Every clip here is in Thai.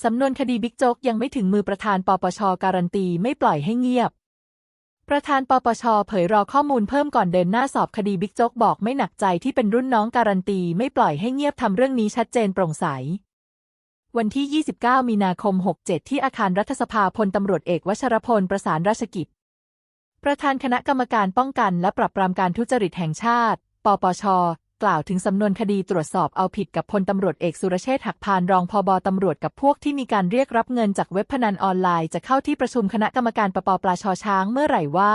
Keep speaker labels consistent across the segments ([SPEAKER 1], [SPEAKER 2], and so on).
[SPEAKER 1] สำนวนคดีบิ๊กโจ๊กยังไม่ถึงมือประธานปปชการันตีไม่ปล่อยให้เงียบ ประธานปปชเผยรอข้อมูลเพิ่มก่อนเดินหน้าสอบคดีบิ๊กโจ๊กบอกไม่หนักใจที่เป็นรุ่นน้องการันตีไม่ปล่อยให้เงียบทำเรื่องนี้ชัดเจนโปร่งใส วันที่ 29 มีนาคม 67 ที่อาคารรัฐสภาพลตำรวจเอกวชรพลประสานราชกิจ ประธานคณะกรรมการป้องกันและปราบปรามการทุจริตแห่งชาติ ปปช กล่าวถึงสำนวนคดีตรวจสอบเอาผิดกับพลตำรวจเอกสุรเชษฐ์หักพานรองพอบตำรวจกับพวกที่มีการเรียกรับเงินจากเว็บพนันออนไลน์จะเข้าที่ประชุมคณะกรรมการปปปลาชช้างเมื่อไหร่ว่า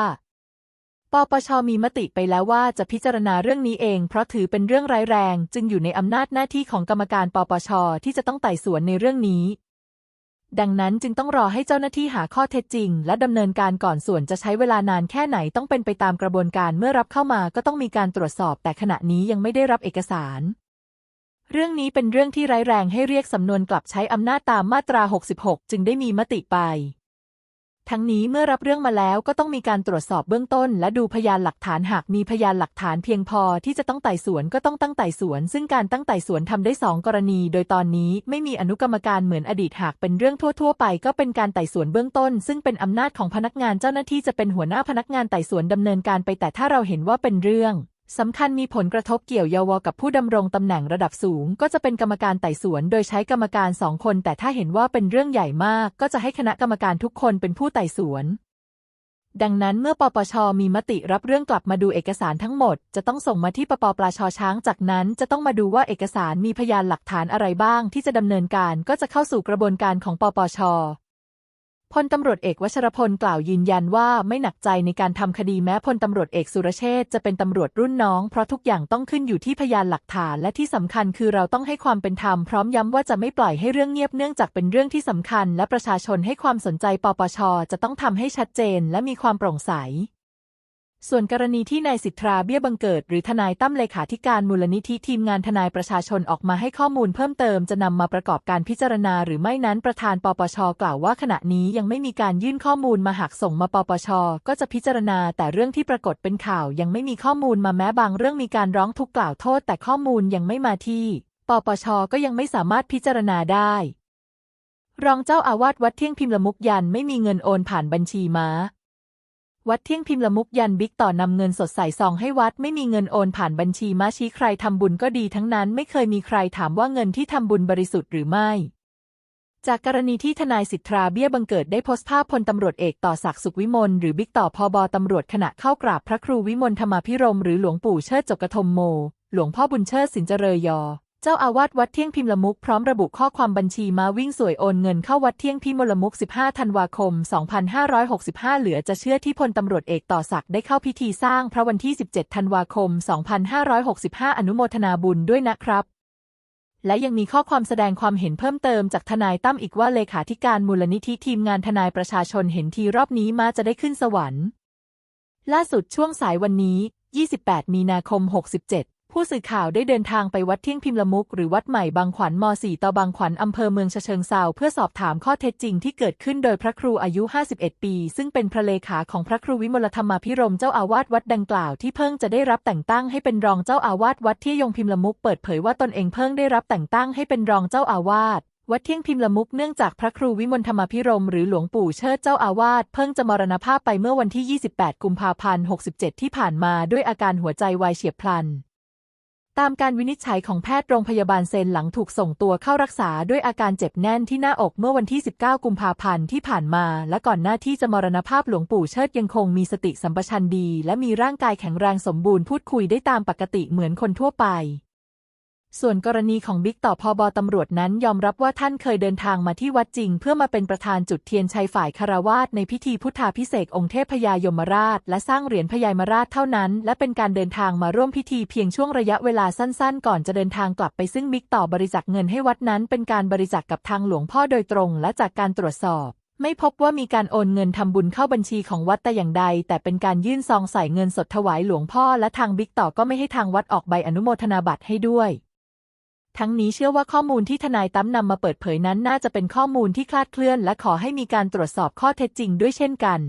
[SPEAKER 1] ปปชมีมติไปแล้วว่าจะพิจารณาเรื่องนี้เอง เพราะถือเป็นเรื่องร้ายแรง จึงอยู่ในอำนาจหน้าที่ของกรรมการปปชที่จะต้องไต่สวนในเรื่องนี้ ดังนั้นจึงต้องรอให้เจ้าหน้าที่หาข้อเท็จจริง และดำเนินการก่อนส่วนจะใช้เวลานานแค่ไหนต้องเป็นไปตามกระบวนการเมื่อรับเข้ามาก็ต้องมีการตรวจสอบ แต่ขณะนี้ยังไม่ได้รับเอกสาร เรื่องนี้เป็นเรื่องที่ร้ายแรงให้เรียกสำนวนกลับใช้อำนาจตามมาตรา 66 จึงได้มีมติไป ทั้งนี้เมื่อรับเรื่องมาแล้วก็ต้องมีการตรวจสอบเบื้องต้น และดูพยานหลักฐานหากมีพยานหลักฐานเพียงพอที่จะต้องไต่สวนก็ต้องตั้งไต่สวน ซึ่งการตั้งไต่สวนทำได้สองกรณี โดยตอนนี้ไม่มีอนุกรรมการเหมือนอดีตหากเป็นเรื่องทั่ว ๆ ไป ก็เป็นการไต่สวนเบื้องต้น ซึ่งเป็นอำนาจของพนักงานเจ้าหน้าที่จะเป็นหัวหน้าพนักงานไต่สวนดำเนินการไปแต่ถ้าเราเห็นว่าเป็นเรื่อง สำคัญมีผลกระทบเกี่ยวเยาวกับผู้ดำรงตำแหน่งระดับสูง ก็จะเป็นกรรมการไต่สวน โดยใช้กรรมการสองคน แต่ถ้าเห็นว่าเป็นเรื่องใหญ่มาก ก็จะให้คณะกรรมการทุกคนเป็นผู้ไต่สวน ดังนั้นเมื่อปปชมีมติรับเรื่องกลับมาดูเอกสารทั้งหมด จะต้องส่งมาที่ปปปลาชช้าง จากนั้นจะต้องมาดูว่าเอกสารมีพยานหลักฐานอะไรบ้าง ที่จะดำเนินการก็จะเข้าสู่กระบวนการของปปช พลตำรวจเอกวชรพลกล่าวยืนยันว่าไม่หนักใจในการทำคดีแม้พลตำรวจเอกสุรเชษจะเป็นตำรวจรุ่นน้อง เพราะทุกอย่างต้องขึ้นอยู่ที่พยานหลักฐานและที่สำคัญคือเราต้องให้ความเป็นธรรมพร้อมย้ำว่าจะไม่ปล่อยให้เรื่องเงียบเนื่องจากเป็นเรื่องที่สำคัญ และประชาชนให้ความสนใจปปชจะต้องทำให้ชัดเจนและมีความโปร่งใส ส่วนกรณีที่นายสิทธาเบี้ยบังเกิด หรือทนายตั้มเลขาธิการมูลนิธิทีมงานทนายประชาชนออกมาให้ข้อมูลเพิ่มเติมจะนำมาประกอบการพิจารณาหรือไม่นั้นประธานปปช กล่าวว่าขณะนี้ยังไม่มีการยื่นข้อมูลมาหากส่งมาปปช ก็จะพิจารณา แต่เรื่องที่ปรากฏเป็นข่าวยังไม่มีข้อมูลมาแม้บางเรื่องมีการร้องทุกข์กล่าวโทษ แต่ข้อมูลยังไม่มาที่ ปปช ก็ยังไม่สามารถพิจารณาได้ รองเจ้าอาวาสวัดเที่ยงพิมพ์ละมุกยันไม่มีเงินโอนผ่านบัญชีม้า วัดเที่ยงพิมพ์ละมุกยันบิ๊กต่อนำเงินสดใส่ซองให้วัดไม่มีเงินโอนผ่านบัญชีมาชี้ใครทำบุญก็ดีทั้งนั้นไม่เคยมีใครถามว่าเงินที่ทำบุญบริสุทธิ์หรือไม่ จากกรณีที่ทนายสิทธาเบี้ยบังเกิดได้โพสต์ภาพพลตำรวจเอกต่อศักดิ์สุขวิมลหรือบิ๊กต่อพบตำรวจขณะเข้ากราบพระครูวิมลธรรมาภิรมหรือหลวงปู่เชิดจกกระทมโม หลวงพ่อบุญเชิดสินเจริญยอ เจ้าอาวาสวัดเที่ยงพิมลมุกพร้อมระบุข้อความบัญชีมาวิ่งสวยโอนเงินเข้าวัดเที่ยงพิมลมุก 15 ธันวาคม 2565 เหลือจะเชื่อที่พลตำรวจเอกต่อศักดิ์ได้เข้าพิธีสร้างพระวันที่ 17 ธันวาคม 2565 อนุโมทนาบุญด้วยนะครับ และยังมีข้อความแสดงความเห็นเพิ่มเติมจากทนายตั้มอีกว่าเลขาธิการมูลนิธิทีมงานทนายประชาชนเห็นทีรอบนี้มาจะได้ขึ้นสวรรค์ ล่าสุดช่วงสายวันนี้ 28 มีนาคม 67 ผู้สื่อข่าวได้เดินทางไปวัดเที่ยงพิมพ์ละมุกหรือวัดใหม่บางขวัญม .4 ต่อบางขวัญอำเภอเมืองเชิงเซาเพื่อสอบถามข้อเท็จจริงที่เกิดขึ้นโดยพระครูอายุ 51 ปี ซึ่งเป็นพระเลขาของพระครูวิมลธรรมาภิรมเจ้าอาวาสวัดดังกล่าวที่เพิ่งจะได้รับแต่งตั้งให้เป็นรองเจ้าอาวาสวัดที่ยงพิมพ์ละมุกเปิดเผยว่าตนเองเพิ่งได้รับแต่งตั้งให้เป็นรองเจ้าอาวาสวัดเที่ยงพิมพ์ละมุกเนื่องจากพระครูวิมลธรรมพิรมหรือหลวงปู่เชิดเจ้าอาวาสเพิ่งจะมรณภาพไปเมื่อวันที่ 28 กุมภาพันธ์ 67 ที่ผ่านมาด้วยอาการหัวใจวายเฉียบพลัน ตามการวินิจฉัยของแพทย์โรงพยาบาลเซนหลังถูกส่งตัวเข้ารักษาด้วยอาการเจ็บแน่นที่หน้าอกเมื่อวันที่ 19 กุมภาพันธ์ที่ผ่านมา และก่อนหน้าที่จะมรณภาพหลวงปู่เชิดยังคงมีสติสัมปชัญญะดี และมีร่างกายแข็งแรงสมบูรณ์พูดคุยได้ตามปกติเหมือนคนทั่วไป ส่วนกรณีของบิ๊กต่อพอบอตำรวจนั้นยอมรับว่าท่านเคยเดินทางมาที่วัดจริง เพื่อมาเป็นประธานจุดเทียนชัยฝ่ายคารวาสในพิธีพุทธาพิเศษองค์เทพพญายมราช และสร้างเหรียญพญายมราชเท่านั้น และเป็นการเดินทางมาร่วมพิธีเพียงช่วงระยะเวลาสั้นๆ ก่อนจะเดินทางกลับไปซึ่งบิ๊กต่อบริจาคเงินให้วัดนั้น เป็นการบริจาคกับทางหลวงพ่อโดยตรง และจากการตรวจสอบไม่พบว่ามีการโอนเงินทำบุญเข้าบัญชีของวัดแต่อย่างใด แต่เป็นการยื่นซองใส่เงินสดถวายหลวงพ่อและทางบิ๊กต่อก็ไม่ให้ทางวัดออกใบอนุโมทนาบัตรให้ด้วย ทั้งนี้เชื่อว่าข้อมูลที่ทนายตั้มนำมาเปิดเผยนั้นน่าจะเป็นข้อมูลที่คลาดเคลื่อนและขอให้มีการตรวจสอบข้อเท็จจริงด้วยเช่นกัน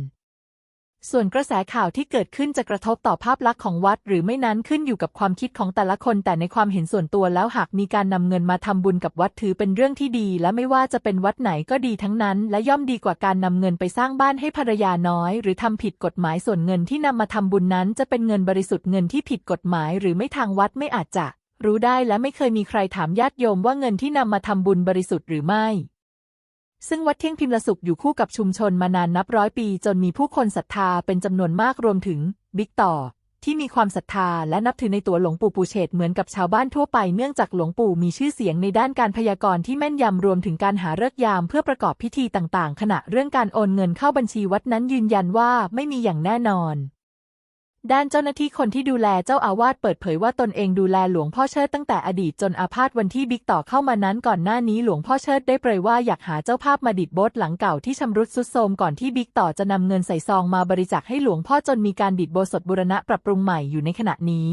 [SPEAKER 1] ส่วนกระแสข่าวที่เกิดขึ้นจะกระทบต่อภาพลักษณ์ของวัด หรือไม่นั้นขึ้นอยู่กับความคิดของแต่ละคน แต่ในความเห็นส่วนตัวแล้วหากมีการนำเงินมาทำบุญกับวัดถือเป็นเรื่องที่ดี และไม่ว่าจะเป็นวัดไหนก็ดีทั้งนั้น และย่อมดีกว่าการนำเงินไปสร้างบ้านให้ภรรยาน้อย หรือทำผิดกฎหมายส่วนเงินที่นำมาทำบุญนั้น จะเป็นเงินบริสุทธิ์เงินที่ผิดกฎหมาย หรือไม่ทางวัดไม่อาจจะ รู้ได้และไม่เคยมีใครถามญาติโยมว่าเงินที่นำมาทำบุญบริสุทธิ์หรือไม่ ซึ่งวัดเที่ยงพิมพ์ละสุขอยู่คู่กับชุมชนมานานนับร้อยปี จนมีผู้คนศรัทธาเป็นจำนวนมากรวมถึง บิ๊กต่อ ที่มีความศรัทธาและนับถือในตัวหลวงปู่ปูเฉดเหมือนกับชาวบ้านทั่วไปเนื่องจากหลวงปู่มีชื่อเสียงในด้านการพยากรณ์ที่แม่นยำรวมถึงการหาเลิกษ์ยามเพื่อประกอบพิธีต่างๆ ขณะเรื่องการโอนเงินเข้าบัญชีวัดนั้นยืนยันว่าไม่มีอย่างแน่นอน ด้านเจ้าหน้าที่คนที่ดูแลเจ้าอาวาสเปิดเผยว่าตนเองดูแลหลวงพ่อเชิดตั้งแต่อดีตจนอาพาธวันที่บิ๊กต่อเข้ามานั้นก่อนหน้านี้หลวงพ่อเชิดได้เปรยว่าอยากหาเจ้าภาพมาดิดโบสถ์หลังเก่าที่ชำรุดทรุดโทรมก่อนที่บิ๊กต่อจะนำเงินใส่ซองมาบริจาคให้หลวงพ่อจนมีการดิดโบสถ์บูรณะปรับปรุงใหม่อยู่ในขณะนี้